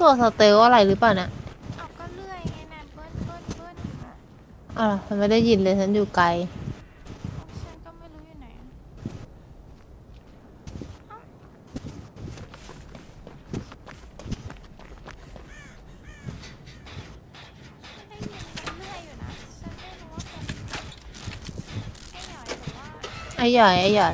ตัวสเตลอะไรหรือเปล่าเนี่ยเอาก็เลื่อยไงนะเบิ้ลเบิ้ลเบิ้ลอ่าวฉันไม่ได้ยินเลยฉันอยู่ไกล ฉันก็ไม่รู้อยู่ไหนอะเอ้าฉันได้ยินมันเลื่อยอยู่นะฉันไม่รู้ว่าเป็นไอ้หยอยหรือว่า ไอ้ใหญ่ไอ้ใหญ่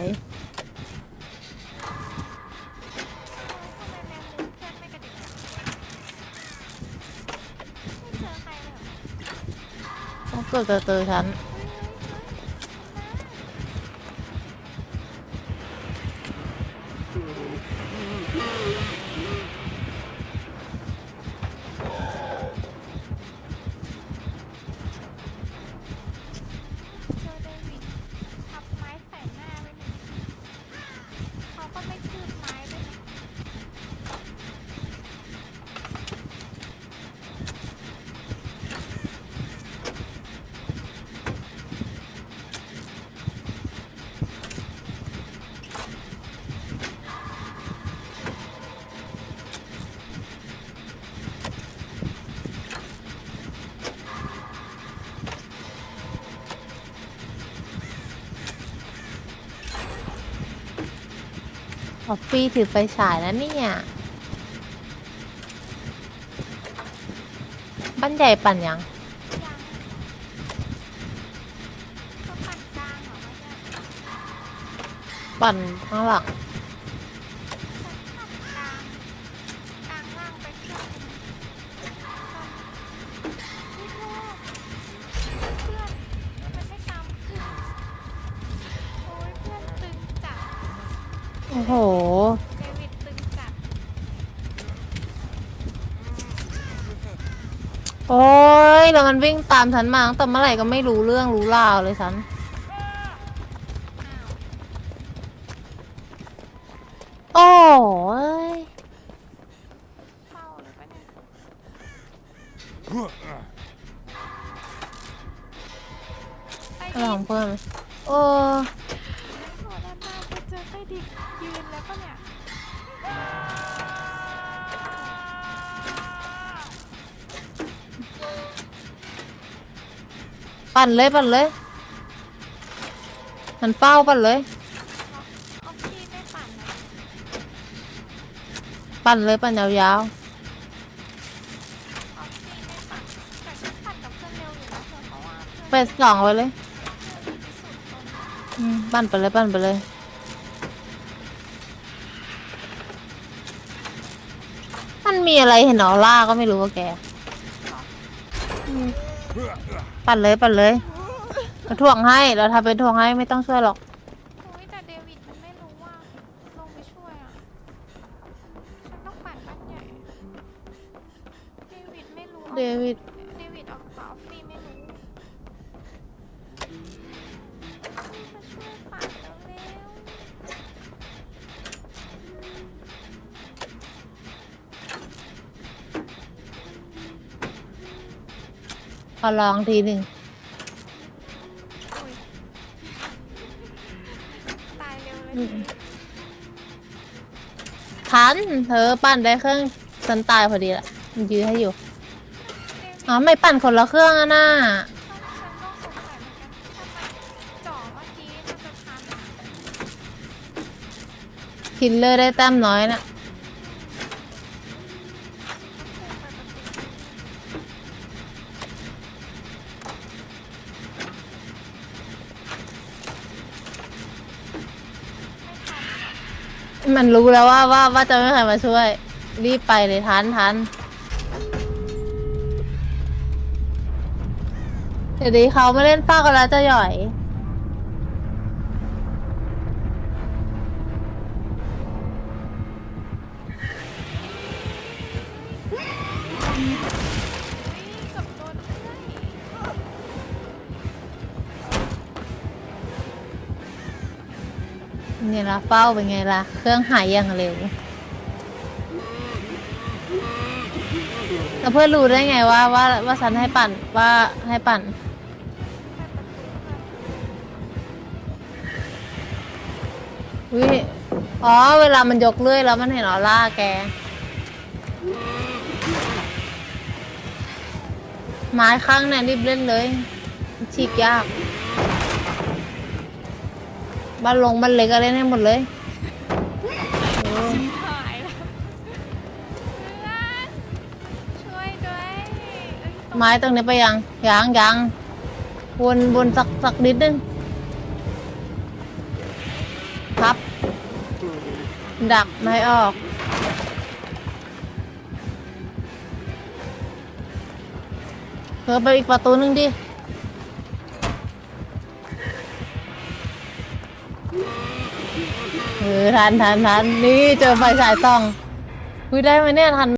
เกิดจะเจอฉัน ออฟฟี่ถือไฟฉายแล้วเนี่ย บ้านใหญ่ปั่นยังยังก็ปั่นกลางเหรอวะเนี่ยปั่นข้างหลัง อ้โห เดวิดตึงจัดโอ้ยแล้วมันวิ่งตามฉันมาตั้งแต่เมื่อไหร่ก็ไม่รู้เรื่องรู้ราวเลยฉันอ้าวโอ้ยเฝ้าเลยปะเนี่ยใต้อะไรดิขนองเพื่อนโอ้โห ยืนแล้วปะเนี่ย ปั่นเลยปั่นเลย มันเฝ้าปั่นเลยออฟฟี่ไม่ปั่นนะปั่นเลยปั่นยาวออฟฟี่ไม่ปั่นแต่ฉันปั่นกับเพื่อนเร็วอยู่นะเธอเพราะว่าๆเพื่เป็อนดสองไปเลยเพื่อนดีที่สุดตอนนี้อืมปั่นไปเลยปั่นไปเลย มีอะไรเห็นออร่าก็ไม่รู้ว่าแกอืมปั่นเลยปั่นเลยเราถ่วงให้เราทำเป็นถ่วงให้ไม่ต้องช่วยหรอกโอ้ยแต่เดวิดมันไม่รู้ว่าลงไปช่วยอะ ฉันต้องปั่นบ้านใหญ่ เดวิดไม่รู้เดวิดเดวิด อลองทีหนึ่งๆอุ้ยตายเร็วเลยอืมทันเธอปั่นได้เครื่องฉันตายพอดีละมันยื้อให้อยู่เดวิดอ๋อไม่ปั่นคนละเครื่องอะน่าฉันต้องสงสัยเหมือนกันถ้ามันจ่อเมื่อกี้มันจะทันอะคิลเลอร์ได้แต้มน้อยนะ มันพุ่งไปปกติ มันรู้แล้วว่าว่าว่าจะไม่มีใครมาช่วย รีบไปเลยทันทันเดี๋ยวนี้เขาไม่เล่นป้ากันแล้วจะหย่อยอุ๊ย นไงล่ะเป้าเป็นไงล่ะ เครื่องหายอย่างเร็ว แล้วเพื่อนรู้ได้ไงว่าว่าว่าฉันให้ปั่นว่าให้ปั่น อุ้ยอ๋อ เวลามันยกเลื่อยแล้วมันเห็นออร่าแก ไม้ข้างเนี่ยรีบเล่นเลยฉีกยาก บ้านลงบ้านเล็กอะไรเนี่ยหมดเลยเออหายแล้วเพื่อนช่วยด้วยเอ้ยตรงไม้ตรงนี้ไปยังยังยังวนวนสักสักนิดนึงครับ ดักไม่ออกเพิ่มไปอีกประตูหนึงดิ ทันทันทันนี่เจอไฟฉายส่องคุยได้ไหมเนี่ยทัน